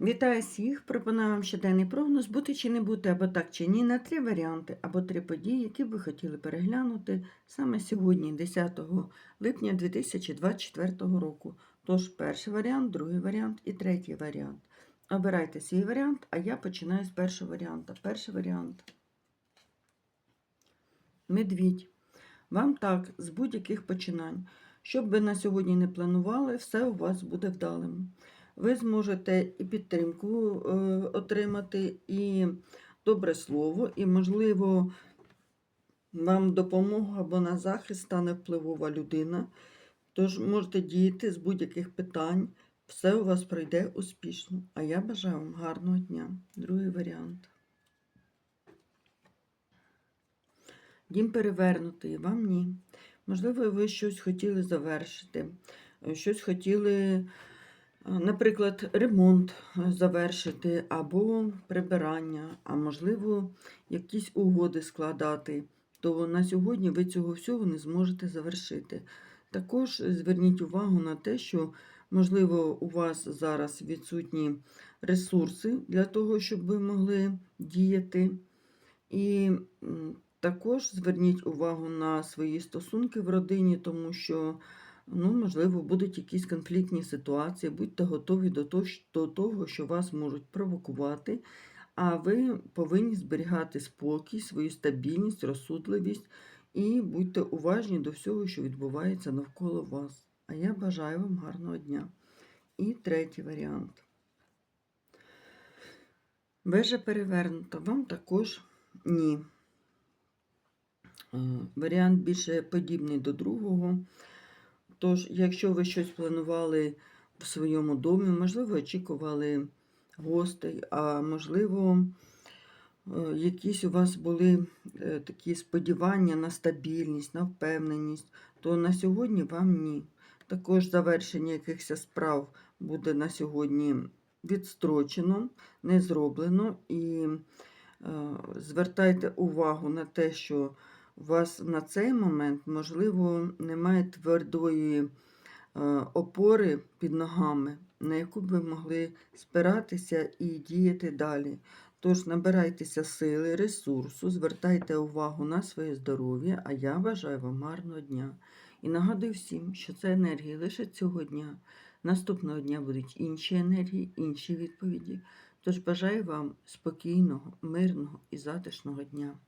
Вітаю всіх! Пропоную вам щоденний прогноз бути чи не бути, або так чи ні, на три варіанти, або три події, які ви хотіли переглянути саме сьогодні, 10 липня 2024 року. Тож, перший варіант, другий варіант і третій варіант. Обирайте свій варіант, а я починаю з першого варіанта. Перший варіант. Медвідь. Вам так, з будь-яких починань. Що б ви на сьогодні не планували, все у вас буде вдалим. Ви зможете і підтримку е, отримати, і добре слово, і, можливо, вам допомогу або на захист стане впливова людина. Тож можете діяти з будь-яких питань, все у вас пройде успішно. А я бажаю вам гарного дня. Другий варіант. Дім перевернутий, вам ні. Можливо, ви щось хотіли завершити, щось хотіли, наприклад, ремонт е, завершити або прибирання, а можливо, якісь угоди складати, то на сьогодні ви цього всього не зможете завершити. Також зверніть увагу на те, що, можливо, у вас зараз відсутні ресурси для того, щоб ви могли діяти. І також зверніть увагу на свої стосунки в родині, тому що, ну, можливо, будуть якісь конфліктні ситуації. Будьте готові до того, що вас можуть провокувати, а ви повинні зберігати спокій, свою стабільність, розсудливість і будьте уважні до всього, що відбувається навколо вас. А я бажаю вам гарного дня. І третій варіант. Вежа перевернута, вам також ні. Е, Варіант більше подібний до другого. Тож, якщо ви щось планували в своєму домі, можливо, очікували гостей, а можливо, е, якісь у вас були е, такі сподівання на стабільність, на впевненість, то на сьогодні вам ні. Також завершення якихось справ буде на сьогодні відстрочено, не зроблено. І е, звертайте увагу на те, що у вас на цей момент, можливо, немає твердої е, опори під ногами, на яку б ви могли спиратися і діяти далі. Тож набирайтеся сили, ресурсу, звертайте увагу на своє здоров'я, а я бажаю вам гарного дня. І нагадую всім, що це енергії лише цього дня. Наступного дня будуть інші енергії, інші відповіді. Тож бажаю вам спокійного, мирного і затишного дня.